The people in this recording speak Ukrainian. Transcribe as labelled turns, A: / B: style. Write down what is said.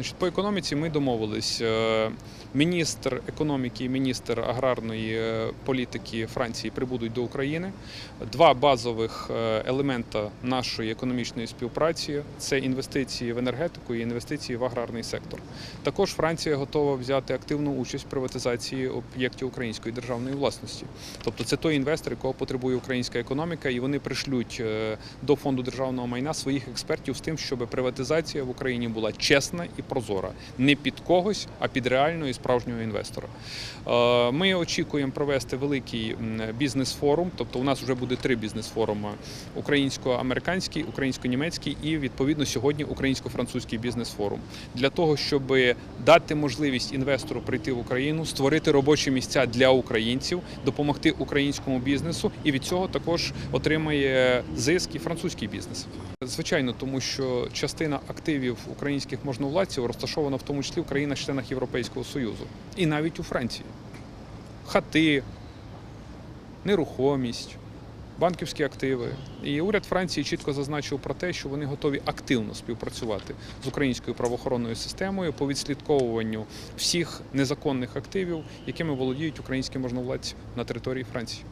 A: Значить, по економіці ми домовились. Е, Міністр економіки і міністр аграрної е, політики Франції прибудуть до України. Два базових е, елемента нашої економічної співпраці це інвестиції в енергетику і інвестиції в аграрний сектор. Також Франція готова взяти активну участь в приватизації об'єктів української державної власності. Тобто це той інвестор, якого потребує українська економіка, і вони пришлють е, до фонду державного майна своїх експертів з тим, щоб приватизація в Україні була чесна і прозора, не під когось, а під реального і справжнього інвестора. Е, Ми очікуємо провести великий бізнес-форум, тобто у нас вже буде три бізнес-форуми: українсько-американський, українсько-німецький і відповідно сьогодні українсько-французький бізнес-форум для того, щоб дати можливість інвестору прийти в Україну, створити робочі місця для українців, допомогти українському бізнесу, і від цього також отримає зиск і французький бізнес. Звичайно, тому що частина активів українських можновладців розташована в тому числі в країнах-членах Європейського Союзу і навіть у Франції. Хати, нерухомість, банківські активи. І уряд Франції чітко зазначив про те, що вони готові активно співпрацювати з українською правоохоронною системою по відслідковуванню всіх незаконних активів, якими володіють українські можновладці на території Франції.